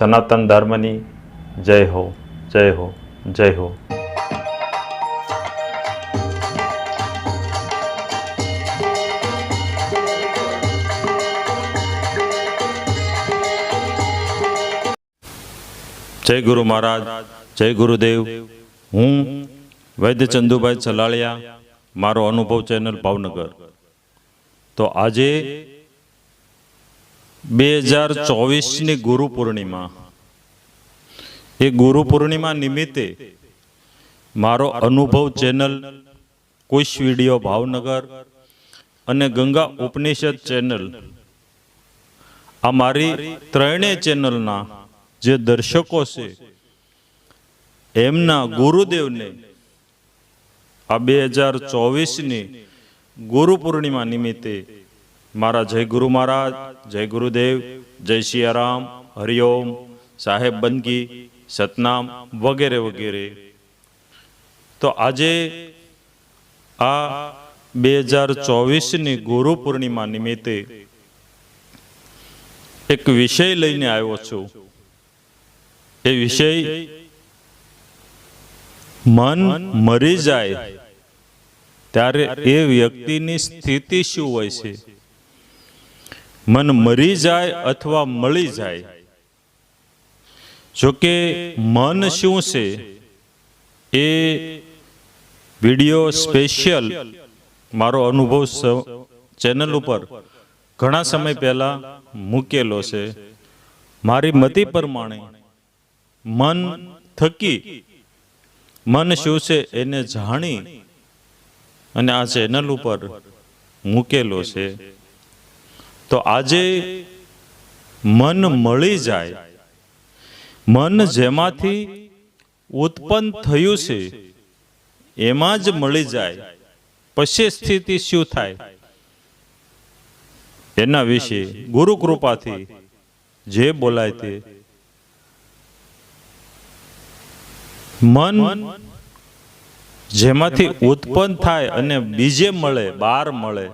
સનાતન ધર્મની જય હો જય હો જય હો. જય ગુરુ મહારાજ, જય ગુરુદેવ. હું વૈદ્ય ચંદુભાઈ ચલાળિયા, મારો અનુભવ ચેનલ ભાવનગર. તો આજે બે હજાર ચોવીસની ગુરુ પૂર્ણિમા એ ગુરુ પૂર્ણિમા નિમિત્તે મારો અનુભવ ચેનલ કુશ વીડિયો ભાવનગર અને ગંગા ઉપનિષદ ચેનલ, આ મારી ત્રણેય ચેનલના જે દર્શકો છે, એમના ગુરુદેવને આ બે હજાર ચોવીસની ગુરુ પૂર્ણિમા નિમિત્તે મારા જય ગુરુ મહારાજ, જય ગુરુદેવ, જય સિયારામ હરિઓમ સાહેબ બંદગી સતનામ વગેરે વગેરે. તો આજે આ બે હજાર ચોવીસની ગુરુ પૂર્ણિમા નિમિત્તે એક વિષય લઈને આવ્યો છું. એ વિષય મન મરી જાય ત્યારે એ વ્યક્તિની સ્થિતિ શું હોય છે? મન મરી જાય અથવા મળી જાય? જોકે મન શું છે એ વીડિયો સ્પેશિયલ મારો અનુભવ ચેનલ ઉપર ઘણા સમય પહેલાં મૂકેલો છે. મારી મતિ પ્રમાણે મન થકી મન શું છે એને જાણી અને આ ચેનલ ઉપર મૂકેલો છે. તો આજે મન મળી જાય મન જેમાંથી ઉત્પન્ન થયું છે, એમાં જ મળી જાય. પછી સ્થિતિ શું થાય? એના વિશે ગુરુ કૃપાથી જે બોલાય તે. મન જેમાંથી ઉત્પન્ન થાય અને બીજે મળે, બાર મળે,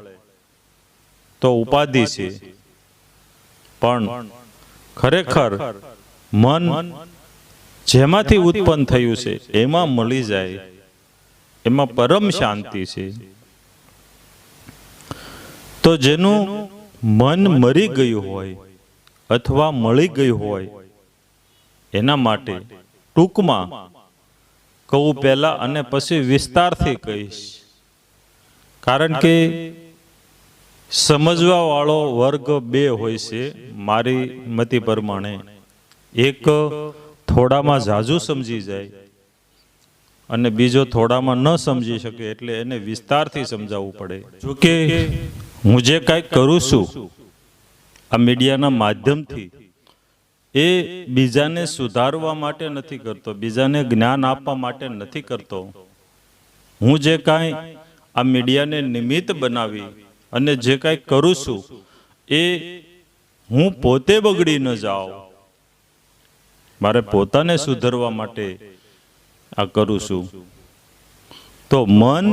તો ઉપાધિ છે. પણ ખરેખર મન જેમાંથી ઉત્પન્ન થયું છે, એમાં મળી જાય, એમાં પરમ શાંતિ છે. તો જેનું મન મરી ગયું હોય અથવા મળી ગયું હોય, એના માટે ટૂંકમાં કહું પહેલા અને પછી વિસ્તારથી કહીશ. કારણ કે સમજવા વાળો વર્ગ બે હોય છે, મારી મતિ પ્રમાણે. એક થોડામાં ઝાઝું સમજી જાય અને બીજો થોડામાં ન સમજી શકે એટલે એને વિસ્તારથી સમજાવવું પડે. જોકે હું જે કાંઈ કરું છું, આ મીડિયાના માધ્યમથી, એ બીજાને સુધારવા માટે નથી કરતો, બીજાને જ્ઞાન આપવા માટે નથી કરતો. હું જે કાંઈ આ મીડિયાને નિમિત્ત બનાવી અને જે કાંઈ કરું છું, એ હું પોતે બગડી ન જાઉં. મારે પોતાને સુધારવા માટે આ કરું છું. તો મન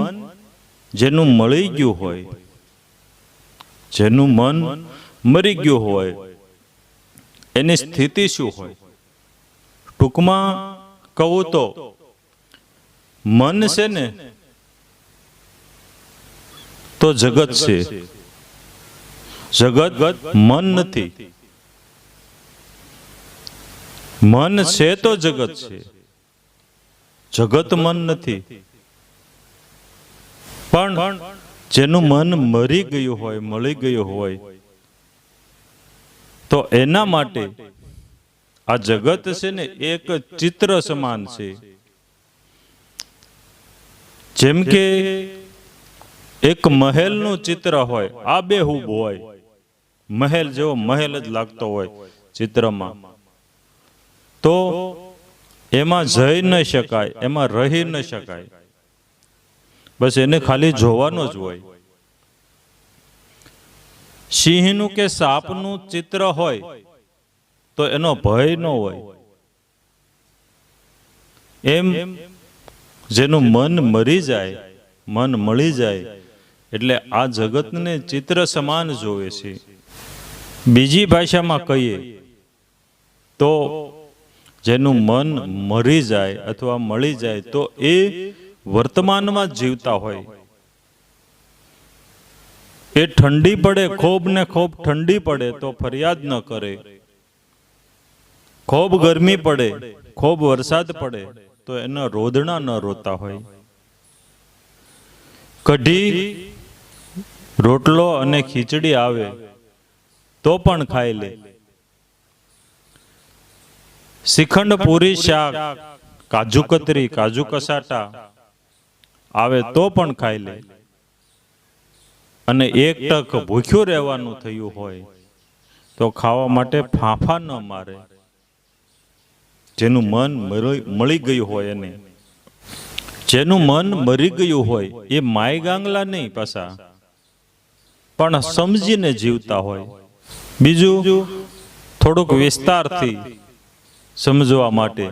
જેનું મળી ગયું હોય, જેનું મન મરી ગયું હોય, એની સ્થિતિ શું હોય? ટૂંકમાં કહું તો, મન છે ને, તો જગત છે. જગત મન નથી. મન છે તો જગત છે. જગત મન નથી. પણ જેનું મન મરી ગયું હોય, મળી ગયું હોય, તો એના માટે આ જગત છે ને એક ચિત્ર સમાન છે. જેમ કે એક મહેલનું ચિત્ર હોય, આ બેહૂબ હોય. મહેલ જેવો મહેલ જ લાગતો હોય ચિત્રમાં. તો એમાં જઈ ન શકાય, એમાં રહી ન શકાય. બસ એને ખાલી જોવાનો જ હોય. સિંહનું કે સાપનું ચિત્ર હોય, તો એનો ભય ન હોય. એમ જેનું મન મરી જાય, મન મળી જાય, એટલે આ જગતને ચિત્ર સમાન જોવે છે. બીજી ભાષામાં કહીએ, તો જેનું મન મરી જાય અથવા મળી જાય તો એ વર્તમાનમાં જીવતા હોય. એ ઠંડી પડે, ખોબ ને ખોબ ઠંડી પડે તો ફરિયાદ ન કરે. ખૂબ ગરમી પડે, ખૂબ વરસાદ પડે તો એના રોદણા ન રોતા હોય. કઢી, રોટલો અને ખીચડી આવે તો પણ ખાઈ લે. શ્રીખંડ પૂરી શાક કાજુ કતરી કાજુ કસાટા આવે તો પણ ખાઈ લે. અને એક ટક ભૂખ્યું રહેવાનું થયું હોય તો ખાવા માટે ફાંફા ન મારે. જેનું મન મળી- ગયું હોય એને. જેનું મન મરી ગયું હોય એ માય ગાંગલા નહીં પાછા પણ સમજીને જીવતા હોય. બીજું થોડુંક વિસ્તારથી સમજવા માટે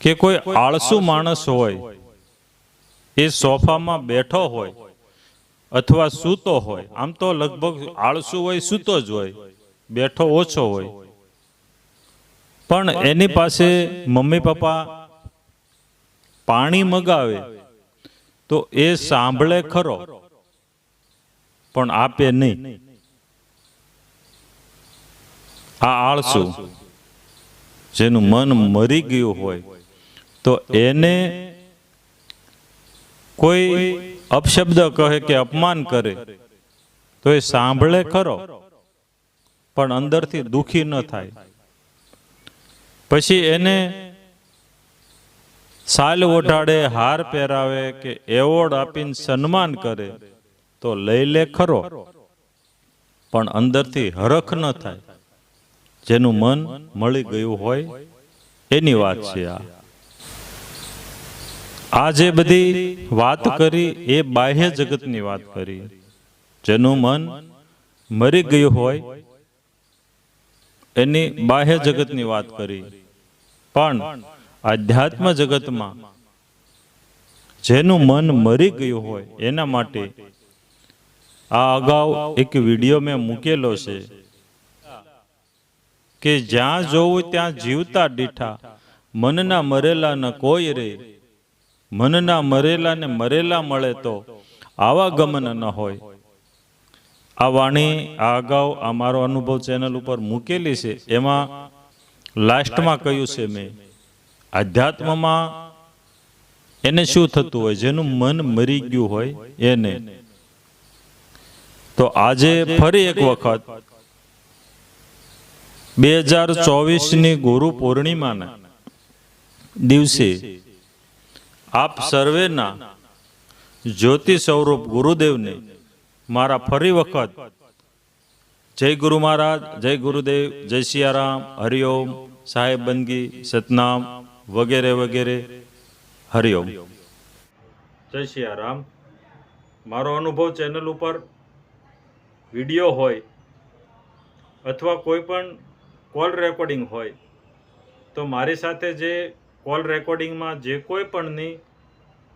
કે કોઈ આળસુ માણસ હોય, એ સોફામાં બેઠો હોય અથવા સૂતો હોય, આમ તો લગભગ આળસુ હોય, સૂતો જ હોય, બેઠો ઓછો હોય. પણ એની પાસે મમ્મી પપ્પા પાણી મગાવે તો એ સાંભળે ખરો, પણ આપે નહીં. આ આળસુ જેનું મન મરી ગયું હોય, તો એને કોઈ અપશબ્દ કહે કે અપમાન કરે, તો એ સાંભળે ખરો, પણ અંદરથી દુખી ન થાય. પછી એને સાલ ઓઢાડે, હાર પહેરાવે કે એવોર્ડ આપીને સન્માન કરે, તો લઈ લે ખરો, પણ અંદરથી હરખ ન થાય. જેનું મન મળી ગયું હોય એની વાત છે આ. જે બધી વાત કરી, એ બાહ્ય જગતની વાત કરી. જેનું મન મરી ગયું હોય એની બાહ્ય જગતની વાત કરી. પણ આધ્યાત્મ જગતમાં જેનું મન મરી ગયું હોય એના માટે આ અગાઉ એક વીડિયો મેં મૂકેલો છે. કે જ્યાં જોવું ત્યાં જીવતા દીઠા, મનના મરેલા ન કોઈ રે. મનના મરેલા ને મરેલા મળે તો આવા ગમન ન હોય. આ વાણી, આ અગાઉ, આ મારો અનુભવ ચેનલ ઉપર મૂકેલી છે. એમાં લાસ્ટમાં કહ્યું છે મેં, આધ્યાત્મમાં એને શું થતું હોય? જેનું મન મરી ગયું હોય એને. તો આજે ફરી એક વખત બે હજાર ચોવીસની ગુરુ પૂર્ણિમાના દિવસે આપ સર્વેના જ્યોતિ સ્વરૂપ ગુરુદેવને મારા ફરી વખત જય ગુરુ મહારાજ, જય ગુરુદેવ, જય સિયારામ હરિઓમ સાહેબ બંદગી, સતનામ વગેરે વગેરે હરિઓમ જય સિયારામ. મારો અનુભવ ચેનલ ઉપર વીડિયો હોય અથવા કોઈ પણ કોલ રેકોર્ડિંગ હોય, તો મારી સાથે જે કોલ રેકોર્ડિંગમાં જે કોઈ પણની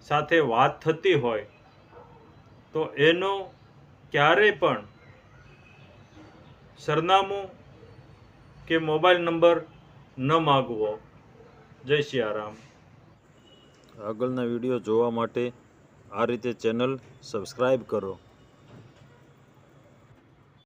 સાથે વાત થતી હોય, તો એનો ક્યારેય પણ સરનામું કે મોબાઈલ નંબર ન માગવો. જય સિયારામ આગળના વીડિયો જોવા માટે આ રીતે ચેનલ સબસ્ક્રાઈબ કરો.